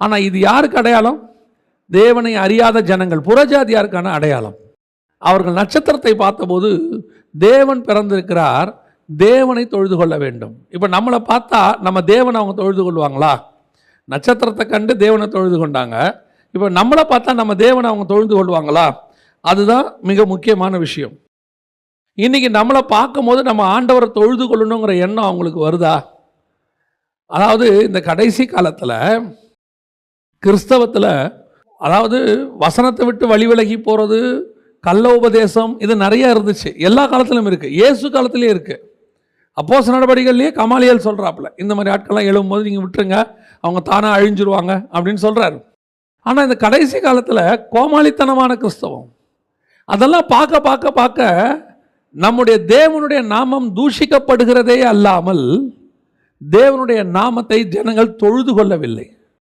ஆனால் இது யாருக்கு அடையாளம்? தேவனை அறியாத ஜனங்கள். புறஜாதியாருக்கான அடையாளம்? அவர்கள் நட்சத்திரத்தை பார்த்தபோது தேவன் பிறந்திருக்கிறார் தேவனை தொழுது கொள்ள வேண்டும். இப்போ நம்மளை பார்த்தா நம்ம தேவனை அவங்க தொழுது கொள்வாங்களா? நட்சத்திரத்தை கண்டு தேவனை தொழுது கொண்டாங்க. இப்போ நம்மளை பார்த்தா நம்ம தேவனை அவங்க தொழுது கொள்வாங்களா? அதுதான் மிக முக்கியமான விஷயம். இன்னைக்கு நம்மளை பார்க்கும்போது நம்ம ஆண்டவரை தொழுது கொள்ளணுங்கிற எண்ணம் அவங்களுக்கு வருதா? அதாவது இந்த கடைசி காலத்தில் கிறிஸ்தவத்தில் அதாவது வசனத்தை விட்டு வழி விலகி போகிறது கள்ள உபதேசம் இது நிறையா இருந்துச்சு. எல்லா காலத்திலும் இருக்குது இயேசு காலத்திலே இருக்குது அப்போஸ் நடவடிக்கைகள்லேயே கமாலியல் சொல்கிறாப்புல இந்த மாதிரி ஆட்கள்லாம் எழும்போது நீங்கள் விட்டுருங்க அவங்க தானாக அழிஞ்சிருவாங்க அப்படின்னு சொல்கிறாரு ஆனால் இந்த கடைசி காலத்தில் கோமாளித்தனமான கிறிஸ்தவம். அதெல்லாம் பார்க்க பார்க்க பார்க்க நம்முடைய தேவனுடைய நாமம் தூஷிக்கப்படுகிறதே அல்லாமல் தேவனுடைய நாமத்தை ஜனங்கள் தொழுது கொள்ளவில்லை.